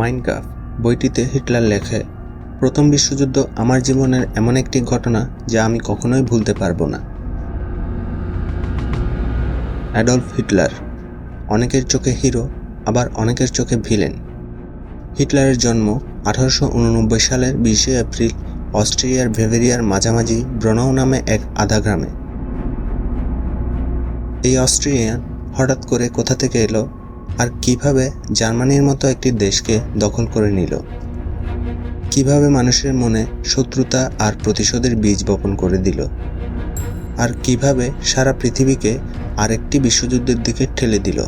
মাইনকাফ বইটিতে হিটলার লেখে, প্রথম বিশ্বযুদ্ধ আমার জীবনের এমন একটি ঘটনা যা আমি কখনোই ভুলতে পারব না। অ্যাডলফ হিটলার, অনেকের চোখে হিরো, আবার অনেকের চোখে ভিলেন। হিটলারের জন্ম আঠারোশো উননব্বই সালের বিশে এপ্রিল অস্ট্রিয়ার ভেভেরিয়ার মাঝামাঝি ব্রনাউ নামে এক আধা গ্রামে। এই অস্ট্রিয়ান হঠাৎ করে কোথা থেকে এলো আর কীভাবে জার্মানির মতো একটি দেশকে দখল করে নিল? কীভাবে মানুষের মনে শত্রুতা আর প্রতিশোধের বীজ বপন করে দিল? আর কীভাবে সারা পৃথিবীকে আরেকটি বিশ্বযুদ্ধের দিকে ঠেলে দিল?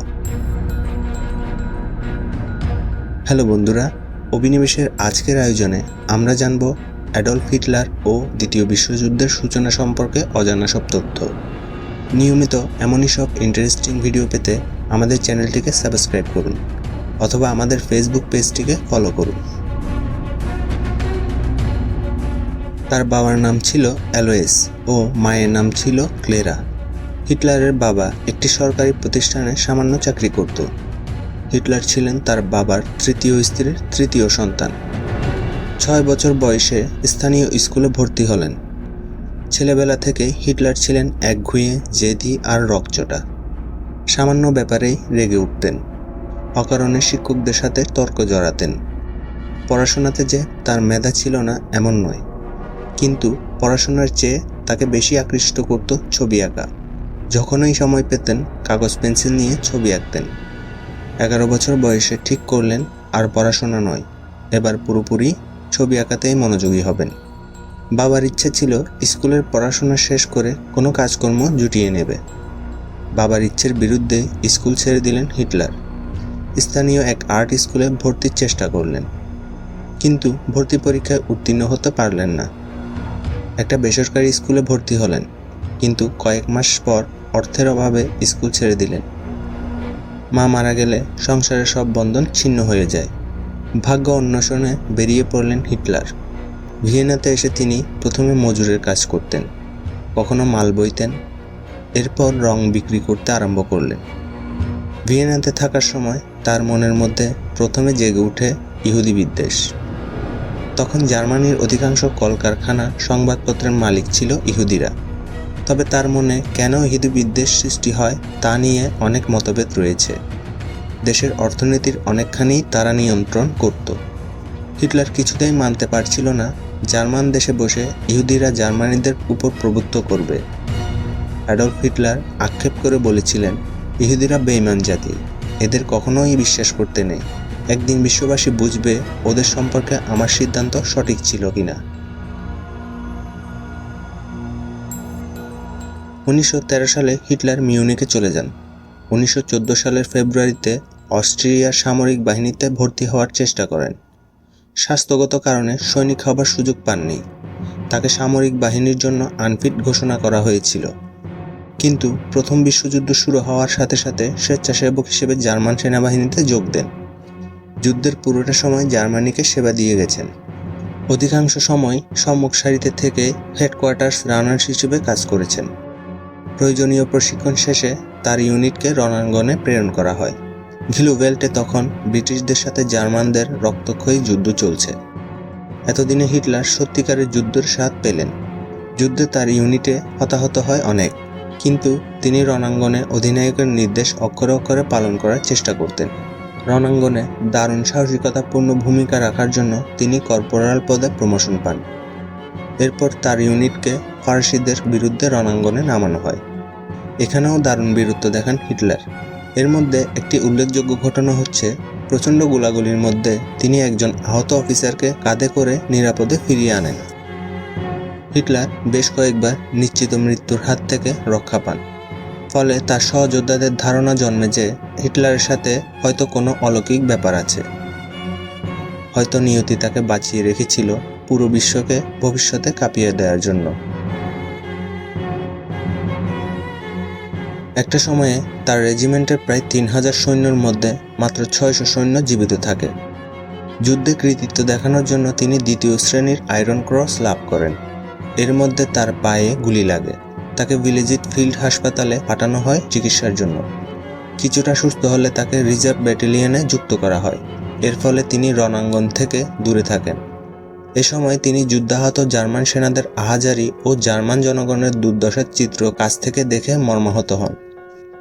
হ্যালো বন্ধুরা, অভিনিবেশের আজকের আয়োজনে আমরা জানব অ্যাডলফ হিটলার ও দ্বিতীয় বিশ্বযুদ্ধের সূচনা সম্পর্কে অজানা সব তথ্য। নিয়মিত এমনই সব ইন্টারেস্টিং ভিডিও পেতে আমাদের চ্যানেলটিকে সাবস্ক্রাইব করুন অথবা আমাদের ফেসবুক পেজটিকে ফলো করুন। তার বাবার নাম ছিল অ্যালোয়েস ও মায়ের নাম ছিল ক্লেরা। হিটলারের বাবা একটি সরকারি প্রতিষ্ঠানে সামান্য চাকরি করত। হিটলার ছিলেন তার বাবার তৃতীয় স্ত্রীর তৃতীয় সন্তান। ছয় বছর বয়সে স্থানীয় স্কুলে ভর্তি হলেন। ছেলেবেলা থেকে হিটলার ছিলেন একঘুঁয়ে জেদি আর রকচটা। সামান্য ব্যাপারেই রেগে উঠতেন। অকারণে শিক্ষকদের সাথে তর্ক জড়াতেন। পড়াশোনাতে যে তার মেধা ছিল না, এমন নয়। কিন্তু পড়াশোনার চেয়ে তাকে বেশি আকৃষ্ট করত ছবি আঁকা। যখনই সময় পেতেন, কাগজ পেন্সিল নিয়ে ছবি আঁকতেন। এগারো বছর বয়সে ঠিক করলেন, আর পড়াশোনা নয়। এবার পুরোপুরি ছবি আঁকাতেই মনোযোগী হবেন। বাবার ইচ্ছে ছিল স্কুলের পড়াশোনা শেষ করে কোনো কাজকর্ম জুটিয়ে নেবে। বাবার ইচ্ছের বিরুদ্ধে স্কুল ছেড়ে দিলেন হিটলার। স্থানীয় এক আর্ট স্কুলে ভর্তির চেষ্টা করলেন। কিন্তু ভর্তি পরীক্ষায় উত্তীর্ণ হতে পারলেন না। একটা বেসরকারি স্কুলে ভর্তি হলেন, কিন্তু কয়েক মাস পর অর্থের অভাবে স্কুল ছেড়ে দিলেন। মা মারা গেলে সংসারের সব বন্ধন ছিন্ন হয়ে যায়। ভাগ্য অন্বেষণে বেরিয়ে পড়লেন হিটলার। ভিয়েনাতে এসে তিনি প্রথমে মজুরের কাজ করতেন, কখনো মাল বইতেন এরপর রং বিক্রি করতে আরম্ভ করলেন। ভিয়েনাতে থাকার সময় তার মনের মধ্যে প্রথমে জেগে উঠে ইহুদি বিদ্বেষ। তখন জার্মানির অধিকাংশ কলকারখানা সংবাদপত্রের মালিক ছিল ইহুদিরা। তবে তার মনে কেন ইহুদি বিদ্বেষ সৃষ্টি হয় তা নিয়ে অনেক মতভেদ রয়েছে। দেশের অর্থনীতির অনেকখানি তারা নিয়ন্ত্রণ করত। হিটলার কিছুতেই মানতে পারছিল না, জার্মান দেশে বসে ইহুদিরা জার্মানিদের উপর প্রভুত্ব করবে। অ্যাডলফ হিটলার আক্ষেপ করে বলেছিলেন, ইহুদিরা বেইমান জাতি, এদের কখনোই বিশ্বাস করতে নেই। একদিন বিশ্ববাসী বুঝবে ওদের সম্পর্কে আমার সিদ্ধান্ত সঠিক ছিল কিনা। উনিশশো তেরো সালে হিটলার মিউনিকে চলে যান। উনিশশো চোদ্দ সালের ফেব্রুয়ারিতে অস্ট্রিয়ার সামরিক বাহিনীতে ভর্তি হওয়ার চেষ্টা করেন। স্বাস্থ্যগত কারণে সৈনিক হবার সুযোগ পাননি। তাকে সামরিক বাহিনীর জন্য আনফিট ঘোষণা করা হয়েছিল। কিন্তু প্রথম বিশ্বযুদ্ধ শুরু হওয়ার সাথে সাথে স্বেচ্ছাসেবক হিসেবে জার্মান সেনাবাহিনীতে যোগ দেন। যুদ্ধের পুরোটা সময় জার্মানিকে সেবা দিয়ে গেছেন। অধিকাংশ সময় সম্মুখ সারিতে থেকে হেডকোয়ার্টার্স রানার্স হিসেবে কাজ করেছেন। প্রয়োজনীয় প্রশিক্ষণ শেষে তার ইউনিটকে রণাঙ্গনে প্রেরণ করা হয়। ঘিলুভেল্টে তখন ব্রিটিশদের সাথে জার্মানদের রক্তক্ষয়ী যুদ্ধ চলছে। এতদিনে হিটলার সত্যিকারের যুদ্ধের স্বাদ পেলেন। যুদ্ধে তার ইউনিটে হতাহত হয় অনেক। কিন্তু তিনি রণাঙ্গনে অধিনায়কের নির্দেশ অক্ষরে অক্ষরে পালন করার চেষ্টা করতেন। রণাঙ্গনে দারুণ সাহসিকতাপূর্ণ ভূমিকা রাখার জন্য তিনি কর্পোরাল পদে প্রমোশন পান। এরপর তার ইউনিটকে ফরাসিদের বিরুদ্ধে রণাঙ্গনে নামানো হয়। এখানেও দারুণ বীরত্ব দেখান হিটলার। এর মধ্যে একটি উল্লেখযোগ্য ঘটনা হচ্ছে, প্রচণ্ড গোলাগুলির মধ্যে তিনি একজন আহত অফিসারকে কাঁধে করে নিরাপদে ফিরিয়ে আনেন। হিটলার বেশ কয়েকবার নিশ্চিত মৃত্যুর হাত থেকে রক্ষা পান। ফলে তার সহযোদ্ধাদের ধারণা জন্মে যে হিটলারের সাথে হয়তো কোনো অলৌকিক ব্যাপার আছে। হয়তো নিয়তি তাকে বাঁচিয়ে রেখেছিল পুরো বিশ্বকে ভবিষ্যতে কাঁপিয়ে দেওয়ার জন্য। একটা সময়ে তার রেজিমেন্টের প্রায় তিন হাজার সৈন্যর মধ্যে মাত্র ছয়শো সৈন্য জীবিত থাকে। যুদ্ধে কৃতিত্ব দেখানোর জন্য তিনি দ্বিতীয় শ্রেণির আয়রন ক্রস লাভ করেন। এর মধ্যে তার পায়ে গুলি লাগে। তাকে ভিলেজিট ফিল্ড হাসপাতালে পাঠানো হয় চিকিৎসার জন্য। কিছুটা সুস্থ হলে তাকে রিজার্ভ ব্যাটালিয়নে যুক্ত করা হয়। এর ফলে তিনি রণাঙ্গন থেকে দূরে থাকেন। এ সময় তিনি যুদ্ধাহত জার্মান সেনাদের আহাজারি ও জার্মান জনগণের দুর্দশার চিত্র কাছ থেকে দেখে মর্মাহত হন।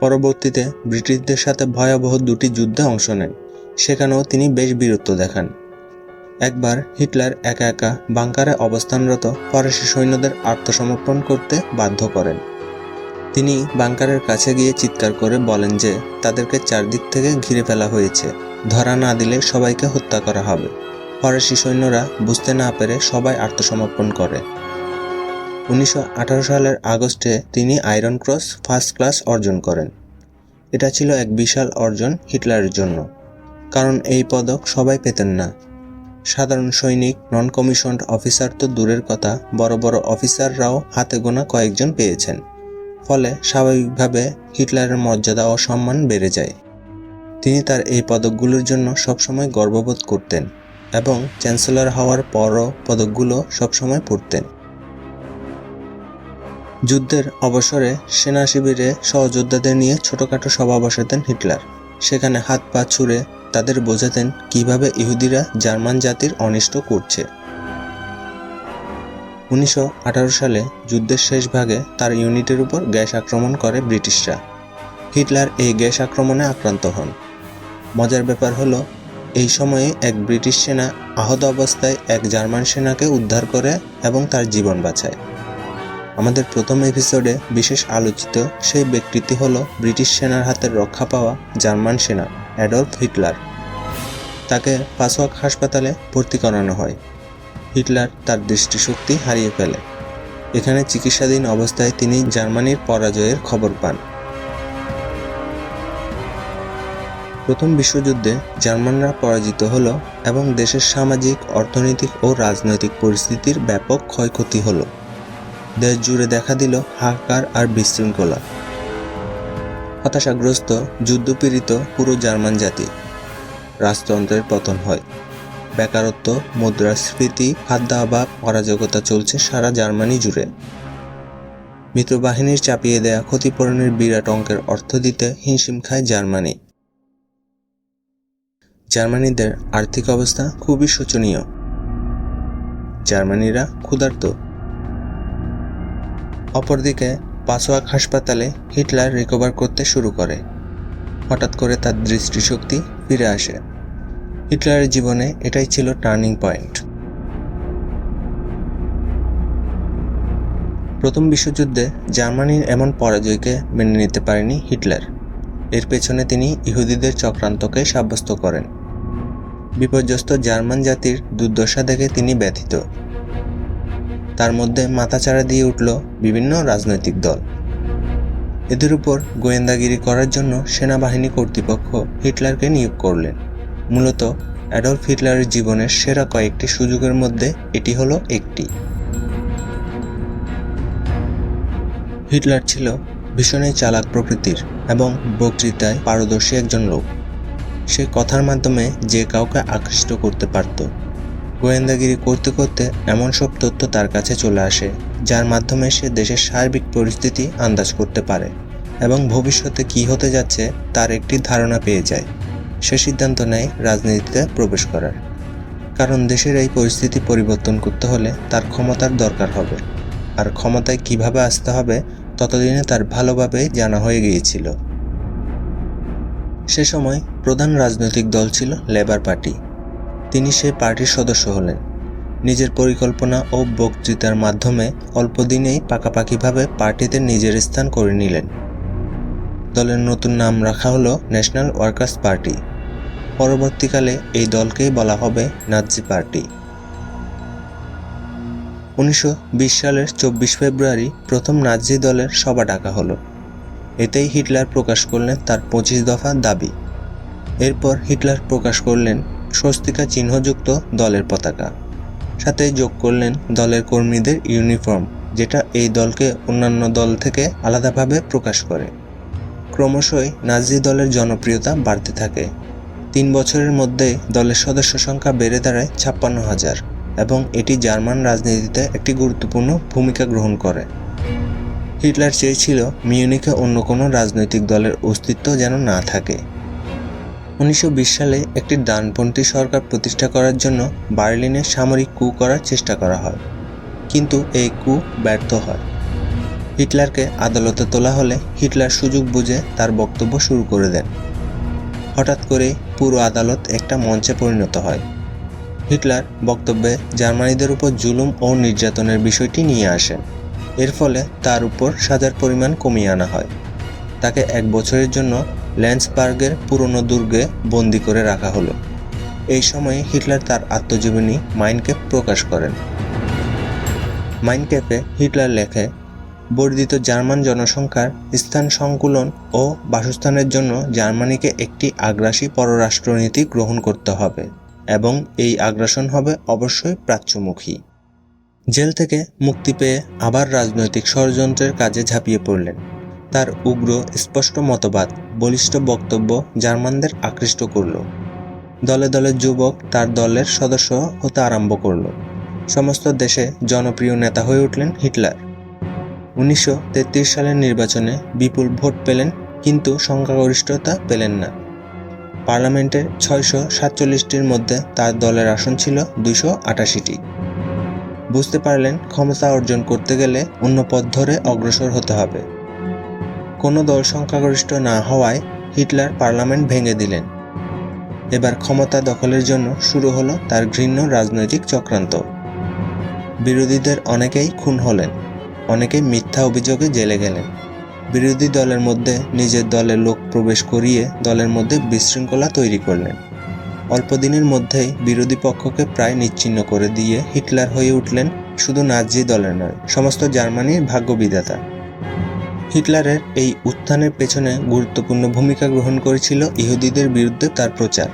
পরবর্তীতে ব্রিটিশদের সাথে ভয়াবহ দুটি যুদ্ধে অংশ নেন। সেখানেও তিনি বেশ বীরত্ব দেখান। একবার হিটলার একা একা বাংকারে অবস্থানরত ফরাসি সৈন্যদের আত্মসমর্পণ করতে বাধ্য করেন। তিনি বাংকারের কাছে গিয়ে চিৎকার করে বলেন যে, তাদেরকে চারদিক থেকে ঘিরে ফেলা হয়েছে। ধরা না দিলে সবাইকে হত্যা করা হবে। ফরাসি সৈন্যরা বুঝতে না পেরে সবাই আত্মসমর্পণ করে। উনিশশো আঠারো সালের আগস্টে তিনি আয়রন ক্রস ফার্স্ট ক্লাস অর্জন করেন। এটা ছিল এক বিশাল অর্জন হিটলারের জন্য। কারণ এই পদক সবাই পেতেন না। সাধারণ সৈনিক নন কমিশনড অফিসার তো দূরের কথা, বড় বড় অফিসাররাও হাতে গোনা কয়েকজন পেয়েছেন। ফলে স্বাভাবিকভাবে হিটলারের মর্যাদা ও সম্মান বেড়ে যায়। তিনি তার এই পদকগুলোর জন্য সবসময় গর্ববোধ করতেন এবং চ্যান্সেলর হওয়ার পরও পদকগুলো সবসময় পড়তেন। যুদ্ধের অবসরে সেনা শিবিরে সহযোদ্ধাদের নিয়ে ছোটখাটো সভা বসাতেন হিটলার। সেখানে হাত পা ছুঁড়ে তাদের বোঝাতেন কীভাবে ইহুদিরা জার্মান জাতির অনিষ্ট করছে। উনিশশো আঠারো সালে যুদ্ধের শেষ ভাগে তার ইউনিটের উপর গ্যাস আক্রমণ করে ব্রিটিশরা। হিটলার এই গ্যাস আক্রমণে আক্রান্ত হন। মজার ব্যাপার হলো, এই সময়ে এক ব্রিটিশ সেনা আহত অবস্থায় এক জার্মান সেনাকে উদ্ধার করে এবং তার জীবন বাঁচায়। আমাদের প্রথম এপিসোডে বিশেষ আলোচিত সেই ব্যক্তিটি হলো ব্রিটিশ সেনার হাতে রক্ষা পাওয়া জার্মান সেনা অ্যাডলফ হিটলার। তাকে পাসওয়াক হাসপাতালে ভর্তি করানো হয়। হিটলার তার দৃষ্টিশক্তি হারিয়ে ফেলে। এখানে চিকিৎসাধীন অবস্থায় তিনি জার্মানির পরাজয়ের খবর পান। প্রথম বিশ্বযুদ্ধে জার্মানরা পরাজিত হল এবং দেশের সামাজিক, অর্থনৈতিক ও রাজনৈতিক পরিস্থিতির ব্যাপক ক্ষয়ক্ষতি হলো। দেশ জুড়ে দেখা দিল হাহাকার আর বিশৃঙ্খলা। হতাশাগ্রস্ত, যুদ্ধপীড়িত পুরো জার্মান জাতি। রাজতন্ত্রের পতন হয়। বেকারত্ব মুদ্রাস্ফীতি খাদ্যাভাব, অরাজকতা চলছে সারা জার্মানি জুড়ে। মিত্রবাহিনীর চাপিয়ে দেয়া ক্ষতিপূরণের বিরাট অঙ্কের অর্থ দিতে হিমশিম খায় জার্মানি। জার্মানিদের আর্থিক অবস্থা খুবই শোচনীয়। জার্মানিরা ক্ষুধার্ত অপরদিকে পাসোয়াক হাসপাতালে হিটলার রিকভার করতে শুরু করে। হঠাৎ করে তার দৃষ্টিশক্তি ফিরে আসে। হিটলারের জীবনে এটাই ছিল টার্নিং পয়েন্ট। প্রথম বিশ্বযুদ্ধে জার্মানির এমন পরাজয়কে মেনে নিতে পারেনি হিটলার। এর পেছনে তিনি ইহুদিদের চক্রান্তকে সাব্যস্ত করেন। বিপর্যস্ত জার্মান জাতির দুর্দশা দেখে তিনি ব্যথিত। তার মধ্যে মাথাচাড়া দিয়ে উঠল বিভিন্ন রাজনৈতিক দল। এদের উপর গোয়েন্দাগিরি করার জন্য সেনাবাহিনী কর্তৃপক্ষ হিটলারকে নিয়োগ করলেন। মূলত অ্যাডলফ হিটলারের জীবনের সেরা কয়েকটি সুযোগের মধ্যে এটি হলো একটি। হিটলার ছিল ভীষণই চালাক প্রকৃতির এবং বক্তৃতায় পারদর্শী একজন লোক। সে কথার মাধ্যমে যে কাউকে আকৃষ্ট করতে পারত। গোয়েন্দাগিরি করতে করতে এমন সব তথ্য তার কাছে চলে আসে, যার মাধ্যমে সে দেশের সার্বিক পরিস্থিতি আন্দাজ করতে পারে এবং ভবিষ্যতে কি হতে যাচ্ছে তার একটি ধারণা পেয়ে যায়। সে সিদ্ধান্ত নেয় রাজনীতিতে প্রবেশ করার। কারণ দেশের এই পরিস্থিতি পরিবর্তন করতে হলে তার ক্ষমতার দরকার হবে। আর ক্ষমতায় কীভাবে আসতে হবে ততদিনে তার ভালোভাবে জানা হয়ে গিয়েছিল। সে সময় প্রধান রাজনৈতিক দল ছিল লেবার পার্টি। তিনি সে পার্টির সদস্য হলেন। নিজের পরিকল্পনা ও বক্তৃতার মাধ্যমে অল্প দিনেই পাকাপাকিভাবে পার্টিতে নিজের স্থান করে নিলেন। দলের নতুন নাম রাখা হলো ন্যাশনাল ওয়ার্কার্স পার্টি। পরবর্তীকালে এই দলকেই বলা হবে নাৎজি পার্টি। উনিশশো বিশ সালের চব্বিশ ফেব্রুয়ারি প্রথম নাৎজি দলের সভা ডাকা হলো। এতেই হিটলার প্রকাশ করলেন তার পঁচিশ দফা দাবি। এরপর হিটলার প্রকাশ করলেন স্বস্তিকা চিহ্নযুক্ত দলের পতাকা। সাথে যোগ করলেন দলের কর্মীদের ইউনিফর্ম, যেটা এই দলকে অন্যান্য দল থেকে আলাদাভাবে প্রকাশ করে। ক্রমশই নাজি দলের জনপ্রিয়তা বাড়তে থাকে। তিন বছরের মধ্যে দলের সদস্য সংখ্যা বেড়ে দাঁড়ায় ছাপ্পান্ন হাজার এবং এটি জার্মান রাজনীতিতে একটি গুরুত্বপূর্ণ ভূমিকা গ্রহণ করে। হিটলার চেয়েছিল মিউনিকে অন্য কোনো রাজনৈতিক দলের অস্তিত্ব যেন না থাকে। উনিশশো বিশ সালে একটি ডানপন্থী সরকার প্রতিষ্ঠা করার জন্য বার্লিনে সামরিক কু করার চেষ্টা করা হয়। কিন্তু এই কু ব্যর্থ হয়। হিটলারকে আদালতে তোলা হলে হিটলার সুযোগ বুঝে তার বক্তব্য শুরু করে দেন। হঠাৎ করে পুরো আদালত একটা মঞ্চে পরিণত হয়। হিটলার বক্তব্যে জার্মানিদের উপর জুলুম ও নির্যাতনের বিষয়টি নিয়ে আসেন। এর ফলে তার উপর সাজার পরিমাণ কমিয়ে আনা হয়। তাকে এক বছরের জন্য ল্যান্সবার্গের পুরনো দুর্গে বন্দি করে রাখা হলো। এই সময়ে হিটলার তার আত্মজীবনী মাইনক্যাপ প্রকাশ করেন। মাইনক্যাপে হিটলার লেখে, বর্ধিত জার্মান জনসংখ্যার স্থান সংকুলন ও বাসস্থানের জন্য জার্মানিকে একটি আগ্রাসী পররাষ্ট্রনীতি গ্রহণ করতে হবে এবং এই আগ্রাসন হবে অবশ্যই প্রাচ্যমুখী। জেল থেকে মুক্তি পেয়ে আবার রাজনৈতিক ষড়যন্ত্রের কাজে ঝাঁপিয়ে পড়লেন। তার উগ্র, স্পষ্ট মতবাদ বলিষ্ঠ বক্তব্য জার্মানদের আকৃষ্ট করল। দলে দলে যুবক তার দলের সদস্য হতে আরম্ভ করল। সমস্ত দেশে জনপ্রিয় নেতা হয়ে উঠলেন হিটলার। উনিশশো তেত্রিশ সালের নির্বাচনে বিপুল ভোট পেলেন, কিন্তু সংখ্যাগরিষ্ঠতা পেলেন না। পার্লামেন্টের ছয়শো সাতচল্লিশটির মধ্যে তার দলের আসন ছিল দুইশো আটাশিটি। বুঝতে পারলেন, ক্ষমতা অর্জন করতে গেলে অন্য পথ ধরে অগ্রসর হতে হবে। কোনো দল সংখ্যাগরিষ্ঠ না হওয়ায় হিটলার পার্লামেন্ট ভেঙে দিলেন। এবার ক্ষমতা দখলের জন্য শুরু হলো তার ঘৃণ্য রাজনৈতিক চক্রান্ত। বিরোধীদের অনেকেই খুন হলেন, অনেকেই মিথ্যা অভিযোগে জেলে গেলেন। বিরোধী দলের মধ্যে নিজের দলের লোক প্রবেশ করিয়ে দলের মধ্যে বিশৃঙ্খলা তৈরি করলেন। অল্প দিনের মধ্যেই বিরোধী পক্ষকে প্রায় নিচ্ছিন্ন করে দিয়ে হিটলার হয়ে উঠলেন শুধু নাজি দলের নয়, সমস্ত জার্মানির ভাগ্যবিধাতা। হিটলারের এই উত্থানের পেছনে গুরুত্বপূর্ণ ভূমিকা গ্রহণ করেছিল ইহুদিদের বিরুদ্ধে তার প্রচার।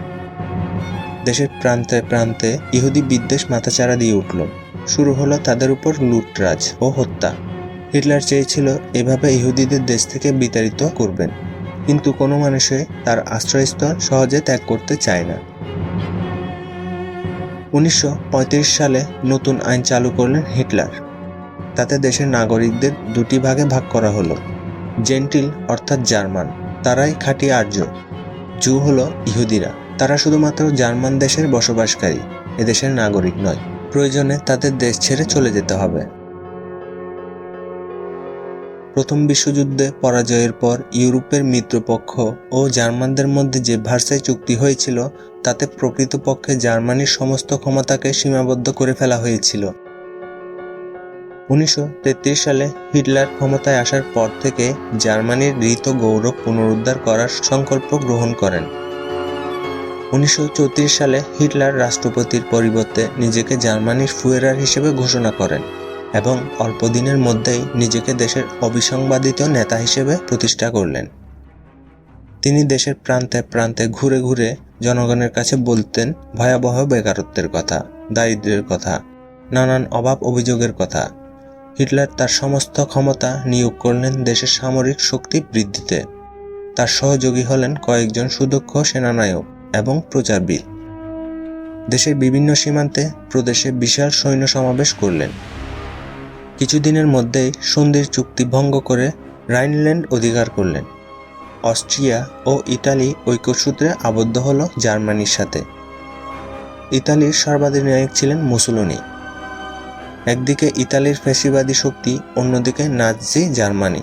দেশের প্রান্তে প্রান্তে ইহুদি বিদ্বেষ মাথাচাড়া দিয়ে উঠল। শুরু হলো তাদের উপর লুটরাজ ও হত্যা। হিটলার চেয়েছিল এভাবে ইহুদিদের দেশ থেকে বিতাড়িত করবেন। কিন্তু কোনো মানুষই তার আশ্রয়স্থল সহজে ত্যাগ করতে চায় না। উনিশশো পঁয়ত্রিশ সালে নতুন আইন চালু করলেন হিটলার। তাতে দেশের নাগরিকদের দুটি ভাগে ভাগ করা হলো। জেন্টিল অর্থাৎ জার্মান, তারাই খাঁটি আর্য। জু হলো ইহুদিরা। তারা শুধুমাত্র জার্মান দেশের বসবাসকারী, এদেশের নাগরিক নয়। প্রয়োজনে তাদের দেশ ছেড়ে চলে যেতে হবে। প্রথম বিশ্বযুদ্ধে পরাজয়ের পর ইউরোপের মিত্রপক্ষ ও জার্মানদের মধ্যে যে ভার্সাই চুক্তি হয়েছিল, তাতে প্রকৃতপক্ষে জার্মানির সমস্ত ক্ষমতাকে সীমাবদ্ধ করে ফেলা হয়েছিল। উনিশশো তেত্রিশ সালে হিটলার ক্ষমতায় আসার পর থেকে জার্মানির ঋত গৌরব পুনরুদ্ধার করার সংকল্প গ্রহণ করেন। উনিশশো চৌত্রিশ সালে হিটলার রাষ্ট্রপতির পরিবর্তে নিজেকে জার্মানির ফুয়েরার হিসেবে ঘোষণা করেন এবং অল্প দিনের মধ্যেই নিজেকে দেশের অবিসংবাদিত নেতা হিসেবে প্রতিষ্ঠা করলেন। তিনি দেশের প্রান্তে প্রান্তে ঘুরে ঘুরে জনগণের কাছে বলতেন, ভয়াবহ বেকারত্বের কথা, দারিদ্র্যের কথা, নানান অভাব অভিযোগের কথা হিটলার তার সমস্ত ক্ষমতা নিয়োগ করলেন দেশের সামরিক শক্তি বৃদ্ধিতে। তার সহযোগী হলেন কয়েকজন সুদক্ষ সেনানায়ক এবং প্রচারবিদ। দেশের বিভিন্ন সীমান্তে প্রদেশে বিশাল সৈন্য সমাবেশ করলেন। কিছুদিনের মধ্যেই সন্ধির চুক্তি ভঙ্গ করে রাইনল্যান্ড অধিকার করলেন। অস্ট্রিয়া ও ইতালি ঐক্যসূত্রে আবদ্ধ হল জার্মানির সাথে। ইতালির সর্বাধিনায়ক ছিলেন মুসুলনি। একদিকে ইতালির ফ্যাসিবাদী শক্তি, অন্যদিকে নাজি জার্মানি।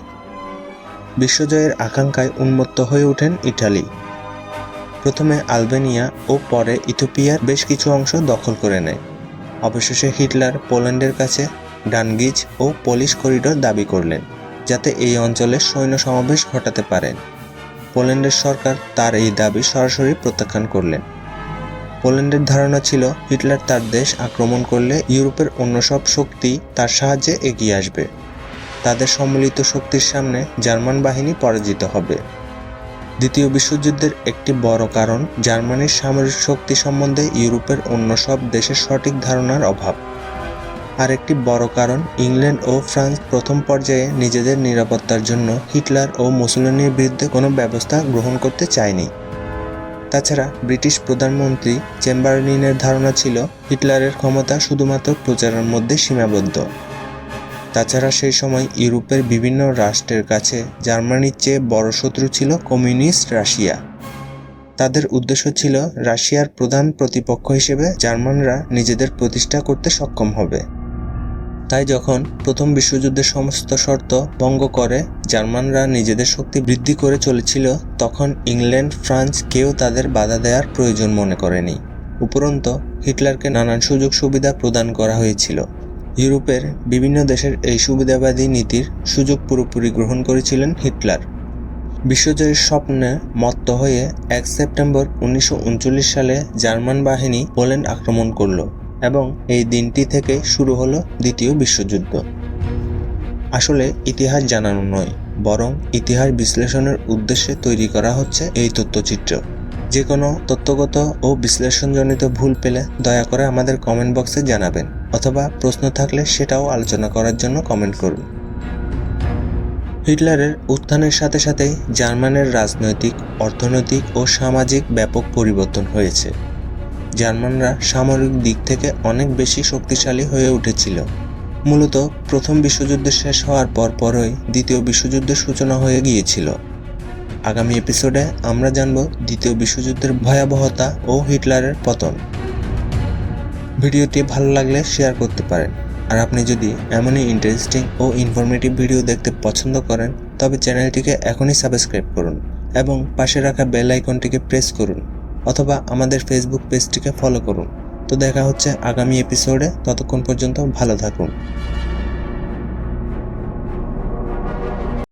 বিশ্বজয়ের আকাঙ্ক্ষায় উন্মত্ত হয়ে ওঠেন ইটালি। প্রথমে আলবেনিয়া ও পরে ইথোপিয়ার বেশ কিছু অংশ দখল করে নেয়। অবশেষে হিটলার পোল্যান্ডের কাছে ডানগিজ ও পলিশ করিডোর দাবি করলেন, যাতে এই অঞ্চলে সৈন্য সমাবেশ ঘটাতে পারেন। পোল্যান্ডের সরকার তার এই দাবি সরাসরি প্রত্যাখ্যান করলেন। পোল্যান্ডের ধারণা ছিল, হিটলার তার দেশ আক্রমণ করলে ইউরোপের অন্য সব শক্তি তার সাহায্যে এগিয়ে আসবে। তাদের সম্মিলিত শক্তির সামনে জার্মান বাহিনী পরাজিত হবে। দ্বিতীয় বিশ্বযুদ্ধের একটি বড় কারণ জার্মানির সামরিক শক্তি সম্বন্ধে ইউরোপের অন্য সব দেশের সঠিক ধারণার অভাব। আর একটি বড় কারণ ইংল্যান্ড ও ফ্রান্স প্রথম পর্যায়ে নিজেদের নিরাপত্তার জন্য হিটলার ও মুসলিনের বিরুদ্ধে কোনো ব্যবস্থা গ্রহণ করতে চায়নি। তাছাড়া ব্রিটিশ প্রধানমন্ত্রী চেম্বারলিনের ধারণা ছিল হিটলারের ক্ষমতা শুধুমাত্র প্রচারের মধ্যে সীমাবদ্ধ। তাছাড়া সেই সময় ইউরোপের বিভিন্ন রাষ্ট্রের কাছে জার্মানির চেয়ে বড় শত্রু ছিল কমিউনিস্ট রাশিয়া। তাদের উদ্দেশ্য ছিল রাশিয়ার প্রধান প্রতিপক্ষ হিসেবে জার্মানরা নিজেদের প্রতিষ্ঠা করতে সক্ষম হবে। তাই যখন প্রথম বিশ্বযুদ্ধের সমস্ত শর্ত ভঙ্গ করে জার্মানরা নিজেদের শক্তি বৃদ্ধি করে চলেছিল, তখন ইংল্যান্ড, ফ্রান্স কেউ তাদের বাধা দেওয়ার প্রয়োজন মনে করেনি। উপরন্ত হিটলারকে নানান সুযোগ সুবিধা প্রদান করা হয়েছিল। ইউরোপের বিভিন্ন দেশের এই সুবিধাবাদী নীতির সুযোগ পুরোপুরি গ্রহণ করেছিলেন হিটলার। বিশ্বজয়ের স্বপ্নে মত্ত হয়ে এক সেপ্টেম্বর উনিশশো উনচল্লিশ সালে জার্মান বাহিনী পোল্যান্ড আক্রমণ করল। এবং এই দিনটি থেকে শুরু হলো দ্বিতীয় বিশ্বযুদ্ধ। আসলে ইতিহাস জানানো নয়, বরং ইতিহাস বিশ্লেষণের উদ্দেশ্যে তৈরি করা হচ্ছে এই তথ্যচিত্র। যে কোনো তত্ত্বগত ও বিশ্লেষণজনিত ভুল পেলে দয়া করে আমাদের কমেন্ট বক্সে জানাবেন, অথবা প্রশ্ন থাকলে সেটাও আলোচনা করার জন্য কমেন্ট করুন। হিটলারের উত্থানের সাথে সাথেই জার্মানের রাজনৈতিক, অর্থনৈতিক ও সামাজিক ব্যাপক পরিবর্তন হয়েছে। জার্মানরা সামরিক দিক থেকে অনেক বেশি শক্তিশালী হয়ে উঠেছিল। মূলত প্রথম বিশ্বযুদ্ধ শেষ হওয়ার পর পরই দ্বিতীয় বিশ্বযুদ্ধের সূচনা হয়ে গিয়েছিল। আগামী এপিসোডে আমরা জানব দ্বিতীয় বিশ্বযুদ্ধের ভয়াবহতা ও হিটলারের পতন। ভিডিওটি ভালো লাগলে শেয়ার করতে পারেন। আর আপনি যদি এমনই ইন্টারেস্টিং ও ইনফরমেটিভ ভিডিও দেখতে পছন্দ করেন, তবে চ্যানেলটিকে এখনই সাবস্ক্রাইব করুন এবং পাশে রাখা বেল আইকনটিকে প্রেস করুন। অথবা আমাদের ফেসবুক পেজটিকে ফলো করুন। তো দেখা হচ্ছে আগামী এপিসোডে ততক্ষণ পর্যন্ত ভালো থাকুন।